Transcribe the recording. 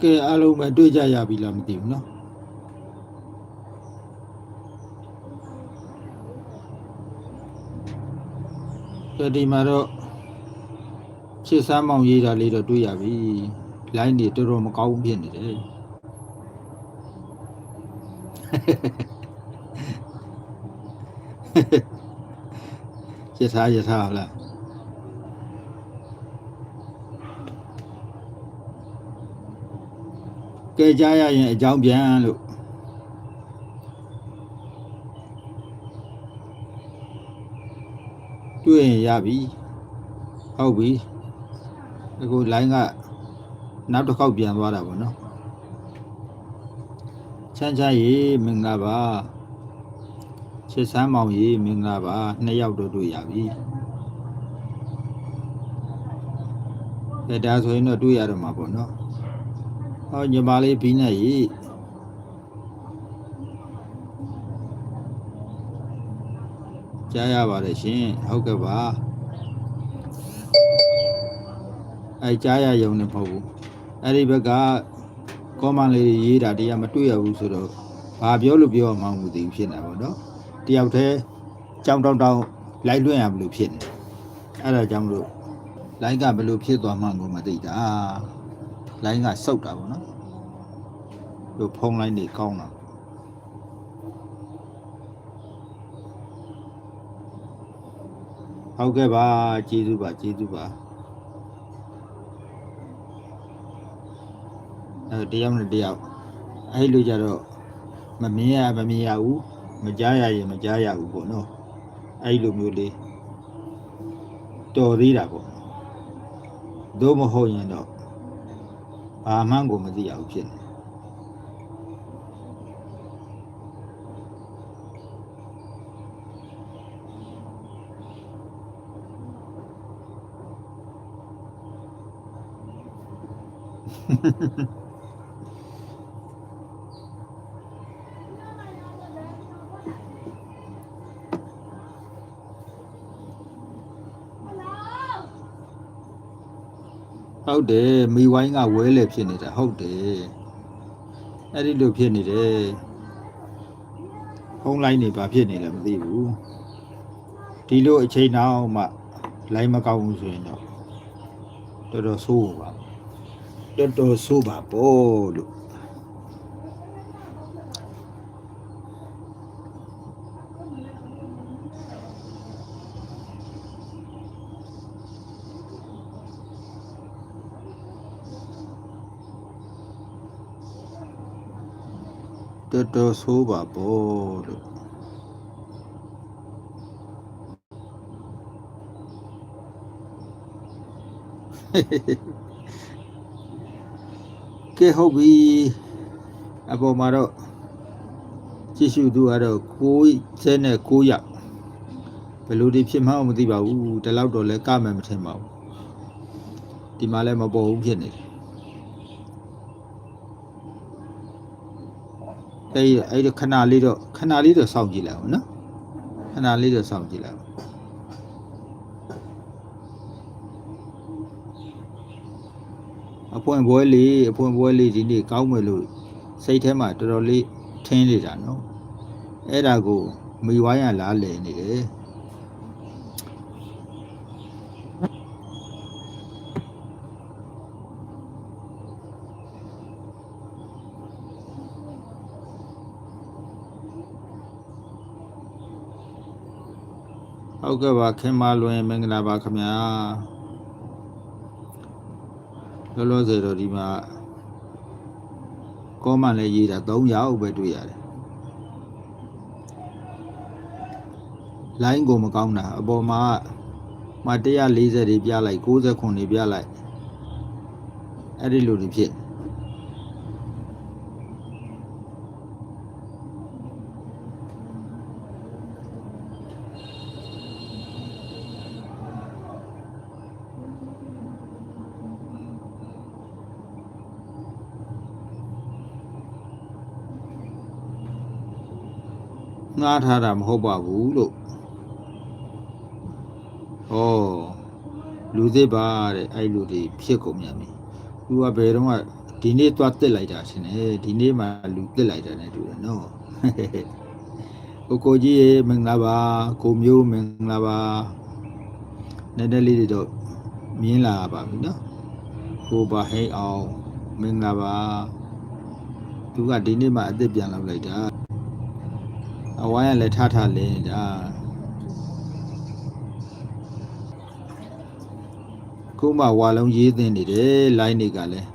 ကဲအားလုံးပဲတွေ့ကြရပြီလားမသိဘူးเนาะကဲဒီမှာတော့ချစ်စမ်းမောင်ရေးတာလေးတော့တွေ့ရပြီလိုင်းတွေတော်တော်မကောင်းဘူးဖြစ်နေတယ်ရထားရထားဟုတ်လား ကဲကြားရရင်အကြောင်းပြန်လို့တွေ့ရင်ရပြီဟုတ်ပြီအခု line ကနောက်တစ်ခေါက်ပြန်သွားတာပေါ့နော်ချမ်းချမ်းရေမင်္ဂလာပါချစ်စမ်းမောင်ရေမင်္ဂလာပါနှစ်ယောက်တော့တွေ့ရပြီကဲဒါဆိုရင်တော့တွေ့ရတော့မှာပေါ့နော် ဟောညီမလေးဘီးနဲ့ရေကြားရပါတယ်ရှင်ဟုတ်ကဲ့ပါအဲကြားရရုံနဲ့မဟုတ်ဘူးအဲ့ဒီဘက်ကကောမန်လေးတွေရေးတာတရားမတွေ့ရဘူးဆိုတော့ဘာပြောလို့ပြောမှမသိဘူးဖြစ်နေတာပေါ့နော်တယောက်တည်းကြောင်တောင်တောင်လိုက်လွှင့်ရမလို့ဖြစ်နေအဲ့ဒါကြောင့်မလို့လိုင်းကဘယ်လိုဖြစ်သွားမှကိုမသိတာ လိုင်းကစုတ်တာပေါ့နော်လို့ဖုံးလိုင်းနေကောင်းတာဟုတ်ကဲ့ပါကျေးဇူးပါကျေးဇူးပါအဲတယောက်နဲ့တယောက်အဲ့လိုကြတော့မမြင်ရမမြင်ရဘူးမကြားရရင်မကြားရဘူးပေါ့နော်အဲ့လိုမျိုးလေးတော်သေးတာပေါ့သို့မဟုတ်ရင်တော့ ဘာမှန်းကိုမသိရဘူးဖြစ်နေဟု တ်တယ်မိဝိုင်းကဝဲလေဖြစ်နေတာဟုတ်တယ်အဲ့ဒီလိုဖြစ်နေတယ်ဖုံးလိုက်နေပါဖြစ်နေလဲမသိဘူးဒီလိုအချိန်နောက်မှလိုင်းမကောင်းဘူးဆိုရင်တော့တော်တော်ဆိုးပါတော်တော်ဆိုးပါပေါ့လို့ တော်တော်ဆိုးပါပေါ့လို့ကဲဟုတ်ပြီအပေါ်မှာတော့ကြည့်ရှုသူကတော့9ဆဲနဲ့9ရောက်ဘယ်လိုဒီဖြစ်မှန်းမသိပါဘူးဒီလောက်တော့လဲကမယ်မထင်ပါဘူးဒီမှာလည်းမပေါ်ဘူးဖြစ်နေတယ် အဲ့ဒီအဲ့ဒီခဏလေးတော့ခဏလေးတော့စောင့်ကြည့်လိုက်အောင်နော်ခဏလေးတော့စောင့်ကြည့်လိုက်အောင်အပွင့်ပွဲလေးအပွင့်ပွဲလေးဒီနေ့ကောင်းမယ်လို့စိတ်ထဲမှာတော်တော်လေးထင်းနေတာနော်အဲ့ဒါကိုမိဝိုင်းရလားလည်နေတယ် ဟုတ်ကဲ့ပါခင်မလွင်မင်္ဂလာပါခင်ဗျာလောလောဆယ်တော့ဒီမှာကောမန်လည်းရေးတာ3ရောက်ပဲတွေ့ရတယ်လိုင်းကိုမကောင်းတာအပေါ်မှာမ140တွေပြလိုက်60ခွန်တွေပြလိုက်အဲ့ဒီလိုတွေဖြစ် ငှားထားတာမဟုတ်ပါဘူးလို့ဩလူသေးပါတဲ့အဲ့လူတွေဖြစ်ကုန်မြန်ပြီသူကဘယ်တော့မှဒီနေ့သွားတက်လိုက်တာရှင်လေဒီနေ့မှလူတက်လိုက်တာ ਨੇ တူတယ်နော်ကိုကိုကြီးရေမင်္ဂလာပါကိုမျိုးမင်္ဂလာပါနည်းနည်းလေးတွေတော့မြင်လာပါပြီနော်ကိုပါဟိတ်အောင်မင်္ဂလာပါသူကဒီနေ့မှအသက်ပြန်လောက်လိုက်တာအ ဝိုင်းကလည်းထထလင်းနေတာခုမှဝါလုံးရေးသိနေတယ်လိုင်းတွေကလည်း